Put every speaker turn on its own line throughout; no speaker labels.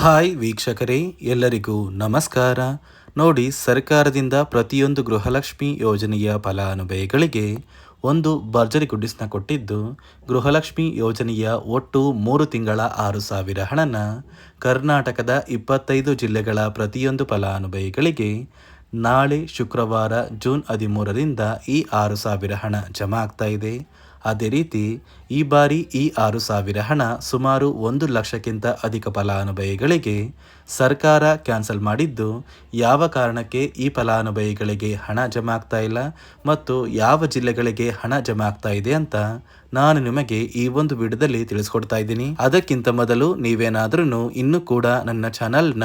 Hi ವೀಕ್ಷಕರೇ, ಎಲ್ಲರಿಗೂ ನಮಸ್ಕಾರ. ನೋಡಿ, ಸರ್ಕಾರದಿಂದ ಪ್ರತಿಯೊಂದು ಗೃಹಲಕ್ಷ್ಮಿ ಯೋಜನೆಯ ಫಲಾನುಭವಿಗಳಿಗೆ ಒಂದು ಭರ್ಜರಿ ಗುಡ್ಡಿಸ್ನ ಕೊಟ್ಟಿದ್ದು, ಗೃಹಲಕ್ಷ್ಮಿ ಯೋಜನೆಯ ಒಟ್ಟು ಮೂರು ತಿಂಗಳ ಆರು ಸಾವಿರ ಹಣನ ಕರ್ನಾಟಕದ ಇಪ್ಪತ್ತೈದು ಜಿಲ್ಲೆಗಳ ಪ್ರತಿಯೊಂದು ಫಲಾನುಭವಿಗಳಿಗೆ ನಾಳೆ ಶುಕ್ರವಾರ ಜೂನ್ ಹದಿಮೂರರಿಂದ ಈ ಆರು ಸಾವಿರ ಹಣ ಜಮಾ ಆಗ್ತಾ ಇದೆ. ಅದೇ ರೀತಿ ಈ ಬಾರಿ ಈ ಆರು ಸಾವಿರ ಹಣ ಸುಮಾರು ಒಂದು ಲಕ್ಷಕ್ಕಿಂತ ಅಧಿಕ ಫಲಾನುಭವಿಗಳಿಗೆ ಸರ್ಕಾರ ಕ್ಯಾನ್ಸಲ್ ಮಾಡಿದ್ದು ಯಾವ ಕಾರಣಕ್ಕೆ ಈ ಫಲಾನುಭವಿಗಳಿಗೆ ಹಣ ಜಮಾ ಆಗ್ತಾ ಇಲ್ಲ ಮತ್ತು ಯಾವ ಜಿಲ್ಲೆಗಳಿಗೆ ಹಣ ಜಮಾ ಆಗ್ತಾ ಇದೆ ಅಂತ ನಾನು ನಿಮಗೆ ಈ ಒಂದು ವಿಡಿಯೋದಲ್ಲಿ ತಿಳಿಸ್ಕೊಡ್ತಾ ಇದ್ದೀನಿ. ಅದಕ್ಕಿಂತ ಮೊದಲು ನೀವೇನಾದ್ರೂ ಇನ್ನೂ ಕೂಡ ನನ್ನ ಚಾನಲ್ನ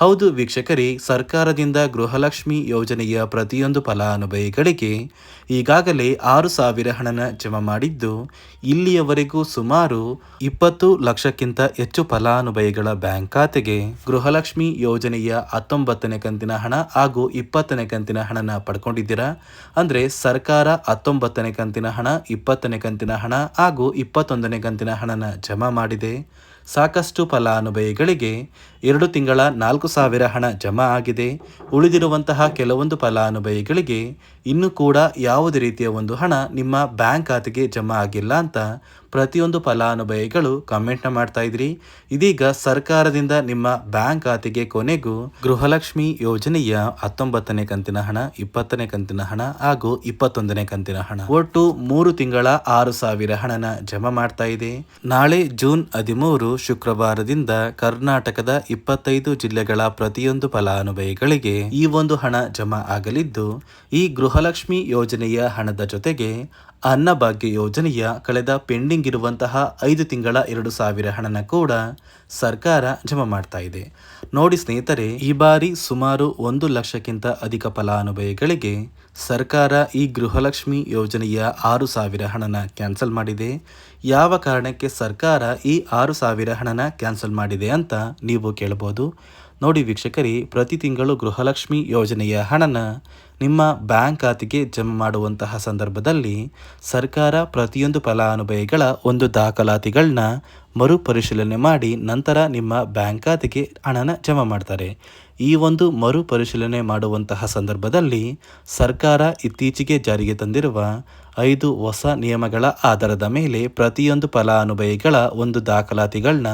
ಹೌದು ವೀಕ್ಷಕರೇ, ಸರ್ಕಾರದಿಂದ ಗೃಹಲಕ್ಷ್ಮಿ ಯೋಜನೆಯ ಪ್ರತಿಯೊಂದು ಫಲಾನುಭವಿಗಳಿಗೆ ಈಗಾಗಲೇ ಆರು ಸಾವಿರ ಹಣನ ಜಮಾ ಮಾಡಿದ್ದು, ಇಲ್ಲಿಯವರೆಗೂ ಸುಮಾರು ಇಪ್ಪತ್ತು ಲಕ್ಷಕ್ಕಿಂತ ಹೆಚ್ಚು ಫಲಾನುಭವಿಗಳ ಬ್ಯಾಂಕ್ ಖಾತೆಗೆ ಗೃಹಲಕ್ಷ್ಮಿ ಯೋಜನೆಯ ಹತ್ತೊಂಬತ್ತನೇ ಕಂತಿನ ಹಣ ಹಾಗೂ ಇಪ್ಪತ್ತನೇ ಕಂತಿನ ಹಣನ ಪಡ್ಕೊಂಡಿದ್ದೀರಾ? ಅಂದರೆ ಸರ್ಕಾರ ಹತ್ತೊಂಬತ್ತನೇ ಕಂತಿನ ಹಣ, ಇಪ್ಪತ್ತನೇ ಕಂತಿನ ಹಣ ಹಾಗೂ ಇಪ್ಪತ್ತೊಂದನೇ ಕಂತಿನ ಹಣನ ಜಮಾ ಮಾಡಿದೆ. ಸಾಕಷ್ಟು ಫಲಾನುಭವಿಗಳಿಗೆ ಎರಡು ತಿಂಗಳ ನಾಲ್ಕು ಸಾವಿರ ಹಣ ಜಮಾ ಆಗಿದೆ. ಉಳಿದಿರುವಂತಹ ಕೆಲವೊಂದು ಫಲಾನುಭವಿಗಳಿಗೆ ಇನ್ನೂ ಕೂಡ ಯಾವುದೇ ರೀತಿಯ ಒಂದು ಹಣ ನಿಮ್ಮ ಬ್ಯಾಂಕ್ ಖಾತೆಗೆ ಜಮಾ ಆಗಿಲ್ಲ ಅಂತ ಪ್ರತಿಯೊಂದು ಫಲಾನುಭವಿಗಳು ಕಮೆಂಟ್ನ ಮಾಡ್ತಾ ಇದ್ರಿ. ಇದೀಗ ಸರ್ಕಾರದಿಂದ ನಿಮ್ಮ ಬ್ಯಾಂಕ್ ಖಾತೆಗೆ ಕೊನೆಗೂ ಗೃಹಲಕ್ಷ್ಮಿ ಯೋಜನೆಯ ಹತ್ತೊಂಬತ್ತನೇ ಕಂತಿನ ಹಣ, ಇಪ್ಪತ್ತನೇ ಕಂತಿನ ಹಣ ಹಾಗೂ ಇಪ್ಪತ್ತೊಂದನೇ ಕಂತಿನ ಹಣ. ಒಟ್ಟು ಮೂರು ತಿಂಗಳ ಆರು ಸಾವಿರ ಹಣನ ಜಮಾ ಮಾಡ್ತಾ ಇದೆ. ನಾಳೆ ಜೂನ್ ಹದಿಮೂರು ಶುಕ್ರವಾರದಿಂದ ಕರ್ನಾಟಕದ ಇಪ್ಪತ್ತೈದು ಜಿಲ್ಲೆಗಳ ಪ್ರತಿಯೊಂದು ಫಲಾನುಭವಿಗಳಿಗೆ ಈ ಒಂದು ಹಣ ಜಮಾ ಆಗಲಿದ್ದು, ಈ ಗೃಹಲಕ್ಷ್ಮಿ ಯೋಜನೆಯ ಹಣದ ಜೊತೆಗೆ ಅನ್ನಭಾಗ್ಯ ಯೋಜನೆಯ ಕಳೆದ ಪೆಂಡಿಂಗ್ ಇರುವಂತಹ ಐದು ತಿಂಗಳ ಎರಡು ಸಾವಿರ ಹಣನ ಕೂಡ ಸರ್ಕಾರ ಜಮಾ ಮಾಡ್ತಾ ಇದೆ. ನೋಡಿ ಸ್ನೇಹಿತರೆ, ಈ ಬಾರಿ ಸುಮಾರು ಒಂದು ಲಕ್ಷಕ್ಕಿಂತ ಅಧಿಕ ಫಲಾನುಭವಿಗಳಿಗೆ ಸರ್ಕಾರ ಈ ಗೃಹಲಕ್ಷ್ಮಿ ಯೋಜನೆಯ ಆರು ಸಾವಿರ ಹಣನ ಕ್ಯಾನ್ಸಲ್ ಮಾಡಿದೆ. ಯಾವ ಕಾರಣಕ್ಕೆ ಸರ್ಕಾರ ಈ ಆರು ಸಾವಿರ ಹಣನ ಕ್ಯಾನ್ಸಲ್ ಮಾಡಿದೆ ಅಂತ ನೀವು ಕೇಳಬಹುದು. ನೋಡಿ ವೀಕ್ಷಕರೇ, ಪ್ರತಿ ತಿಂಗಳು ಗೃಹಲಕ್ಷ್ಮಿ ಯೋಜನೆಯ ಹಣನ ನಿಮ್ಮ ಬ್ಯಾಂಕ್ ಖಾತೆಗೆ ಜಮಾ ಮಾಡುವಂತಹ ಸಂದರ್ಭದಲ್ಲಿ ಸರ್ಕಾರ ಪ್ರತಿಯೊಂದು ಫಲಾನುಭವಿಗಳ ಒಂದು ದಾಖಲಾತಿಗಳನ್ನ ಮರುಪರಿಶೀಲನೆ ಮಾಡಿ ನಂತರ ನಿಮ್ಮ ಬ್ಯಾಂಕ್ ಖಾತೆಗೆ ಹಣನ ಜಮಾ ಮಾಡ್ತಾರೆ. ಈ ಒಂದು ಮರುಪರಿಶೀಲನೆ ಮಾಡುವಂತಹ ಸಂದರ್ಭದಲ್ಲಿ ಸರ್ಕಾರ ಇತ್ತೀಚೆಗೆ ಜಾರಿಗೆ ತಂದಿರುವ ಐದು ಹೊಸ ನಿಯಮಗಳ ಆಧಾರದ ಮೇಲೆ ಪ್ರತಿಯೊಂದು ಫಲಾನುಭವಿಗಳ ಒಂದು ದಾಖಲಾತಿಗಳನ್ನ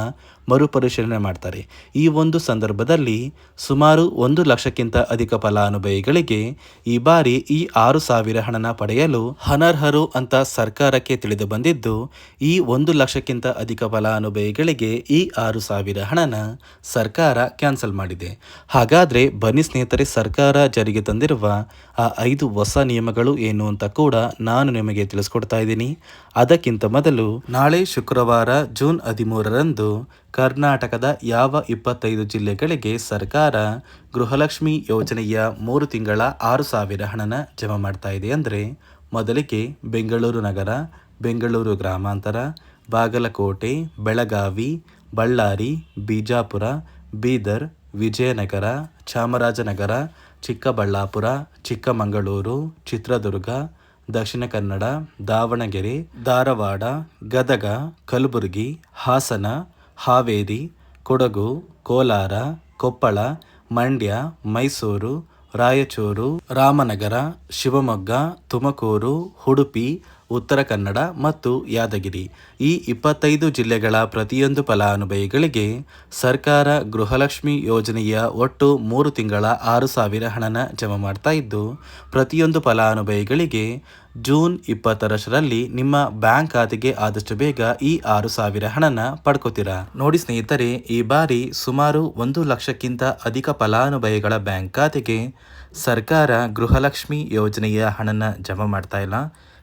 ಮರುಪರಿಶೀಲನೆ ಮಾಡ್ತಾರೆ. ಈ ಒಂದು ಸಂದರ್ಭದಲ್ಲಿ ಸುಮಾರು ಒಂದು ಲಕ್ಷಕ್ಕಿಂತ ಅಧಿಕ ಫಲಾನುಭವಿಗಳಿಗೆ ಈ ಬಾರಿ ಈ ಆರು ಸಾವಿರ ಹಣನ ಪಡೆಯಲು ಅನರ್ಹರು ಅಂತ ಸರ್ಕಾರಕ್ಕೆ ತಿಳಿದು ಬಂದಿದ್ದು, ಈ ಒಂದು ಲಕ್ಷಕ್ಕಿಂತ ಅಧಿಕ ಫಲಾನುಭವಿಗಳಿಗೆ ಈ ಆರು ಸಾವಿರ ಹಣನ ಸರ್ಕಾರ ಕ್ಯಾನ್ಸಲ್ ಮಾಡಿದೆ. ಹಾಗಾದರೆ ಬನ್ನಿ ಸ್ನೇಹಿತರೆ, ಸರ್ಕಾರ ಜಾರಿಗೆ ತಂದಿರುವ ಆ ಐದು ಹೊಸ ನಿಯಮಗಳು ಏನು ಅಂತ ಕೂಡ ನಾನು ನಿಮಗೆ ತಿಳಿಸ್ಕೊಡ್ತಾ ಇದ್ದೀನಿ. ಅದಕ್ಕಿಂತ ಮೊದಲು ನಾಳೆ ಶುಕ್ರವಾರ ಜೂನ್ ಹದಿಮೂರರಂದು ಕರ್ನಾಟಕದ ಯಾವ ಇಪ್ಪತ್ತೈದು ಜಿಲ್ಲೆಗಳಿಗೆ ಸರ್ಕಾರ ಗೃಹಲಕ್ಷ್ಮಿ ಯೋಜನೆಯ ಮೂರು ತಿಂಗಳ ಆರು ಸಾವಿರ ಹಣನ ಜಮಾ ಮಾಡ್ತಾ ಇದೆ ಅಂದರೆ ಮೊದಲಿಗೆ ಬೆಂಗಳೂರು ನಗರ, ಬೆಂಗಳೂರು ಗ್ರಾಮಾಂತರ, ಬಾಗಲಕೋಟೆ, ಬೆಳಗಾವಿ, ಬಳ್ಳಾರಿ, ಬಿಜಾಪುರ, ಬೀದರ್, ವಿಜಯನಗರ, ಚಾಮರಾಜನಗರ, ಚಿಕ್ಕಬಳ್ಳಾಪುರ, ಚಿಕ್ಕಮಗಳೂರು, ಚಿತ್ರದುರ್ಗ ದಕ್ಷಿಣ ಕನ್ನಡ, ದಾವಣಗೆರೆ, ಧಾರವಾಡ, ಗದಗ, ಕಲಬುರಗಿ, ಹಾಸನ, ಹಾವೇರಿ, ಕೊಡಗು, ಕೋಲಾರ, ಕೊಪ್ಪಳ, ಮಂಡ್ಯ, ಮೈಸೂರು, ರಾಯಚೂರು, ರಾಮನಗರ, ಶಿವಮೊಗ್ಗ, ತುಮಕೂರು, ಉಡುಪಿ ಉತ್ತರ ಕನ್ನಡ ಮತ್ತು ಯಾದಗಿರಿ. ಈ ಇಪ್ಪತ್ತೈದು ಜಿಲ್ಲೆಗಳ ಪ್ರತಿಯೊಂದು ಫಲಾನುಭವಿಗಳಿಗೆ ಸರ್ಕಾರ ಗೃಹಲಕ್ಷ್ಮಿ ಯೋಜನೆಯ ಒಟ್ಟು ಮೂರು ತಿಂಗಳ ಆರು ಸಾವಿರ ಹಣನ ಜಮಾ ಮಾಡ್ತಾ ಇದ್ದು, ಪ್ರತಿಯೊಂದು ಫಲಾನುಭವಿಗಳಿಗೆ ಜೂನ್ ಇಪ್ಪತ್ತರಷ್ಟರಲ್ಲಿ ನಿಮ್ಮ ಬ್ಯಾಂಕ್ ಖಾತೆಗೆ ಆದಷ್ಟು ಬೇಗ ಈ ಆರು ಸಾವಿರ ಹಣನ ಪಡ್ಕೋತೀರಾ? ನೋಡಿ ಸ್ನೇಹಿತರೆ, ಈ ಬಾರಿ ಸುಮಾರು ಒಂದು ಲಕ್ಷಕ್ಕಿಂತ ಅಧಿಕ ಫಲಾನುಭವಿಗಳ ಬ್ಯಾಂಕ್ ಖಾತೆಗೆ ಸರ್ಕಾರ ಗೃಹಲಕ್ಷ್ಮಿ ಯೋಜನೆಯ ಹಣನ ಜಮಾ ಮಾಡ್ತಾ ಇಲ್ಲ.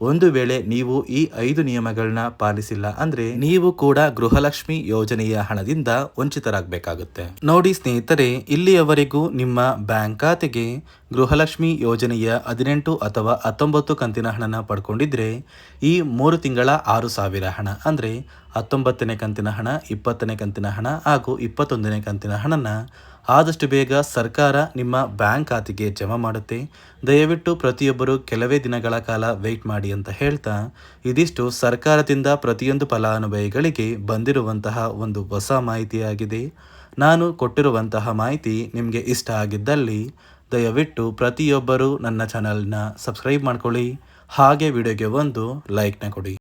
ಒಂದು ವೇಳೆ ನೀವು ಈ ಐದು ನಿಯಮಗಳನ್ನ ಪಾಲಿಸಿಲ್ಲ ಅಂದ್ರೆ ನೀವು ಕೂಡ ಗೃಹಲಕ್ಷ್ಮಿ ಯೋಜನೆಯ ಹಣದಿಂದ ವಂಚಿತರಾಗಬೇಕಾಗುತ್ತೆ. ನೋಡಿ ಸ್ನೇಹಿತರೆ, ಇಲ್ಲಿಯವರೆಗೂ ನಿಮ್ಮ ಬ್ಯಾಂಕ್ ಖಾತೆಗೆ ಗೃಹಲಕ್ಷ್ಮಿ ಯೋಜನೆಯ ಹದಿನೆಂಟು ಅಥವಾ ಹತ್ತೊಂಬತ್ತು ಕಂತಿನ ಹಣನ ಪಡ್ಕೊಂಡಿದ್ರೆ, ಈ ಮೂರು ತಿಂಗಳ ಆರು ಸಾವಿರ ಹಣ, ಅಂದ್ರೆ ಹತ್ತೊಂಬತ್ತನೇ ಕಂತಿನ ಹಣ, ಇಪ್ಪತ್ತನೇ ಕಂತಿನ ಹಣ ಹಾಗೂ ಇಪ್ಪತ್ತೊಂದನೇ ಕಂತಿನ ಹಣನ ಆದಷ್ಟು ಬೇಗ ಸರ್ಕಾರ ನಿಮ್ಮ ಬ್ಯಾಂಕ್ ಖಾತೆಗೆ ಜಮಾ ಮಾಡುತ್ತೆ. ದಯವಿಟ್ಟು ಪ್ರತಿಯೊಬ್ಬರು ಕೆಲವೇ ದಿನಗಳ ಕಾಲ ವೆಯ್ಟ್ ಮಾಡಿ ಅಂತ ಹೇಳ್ತಾ, ಇದಿಷ್ಟು ಸರ್ಕಾರದಿಂದ ಪ್ರತಿಯೊಂದು ಫಲಾನುಭವಿಗಳಿಗೆ ಬಂದಿರುವಂತಹ ಒಂದು ಹೊಸ ಮಾಹಿತಿಯಾಗಿದೆ. ನಾನು ಕೊಟ್ಟಿರುವಂತಹ ಮಾಹಿತಿ ನಿಮಗೆ ಇಷ್ಟ ಆಗಿದ್ದಲ್ಲಿ, ದಯವಿಟ್ಟು ಪ್ರತಿಯೊಬ್ಬರು ನನ್ನ ಚಾನಲ್ನ ಸಬ್ಸ್ಕ್ರೈಬ್ ಮಾಡ್ಕೊಳ್ಳಿ. ಹಾಗೆ ವಿಡಿಯೋಗೆ ಒಂದು ಲೈಕ್ನ ಕೊಡಿ.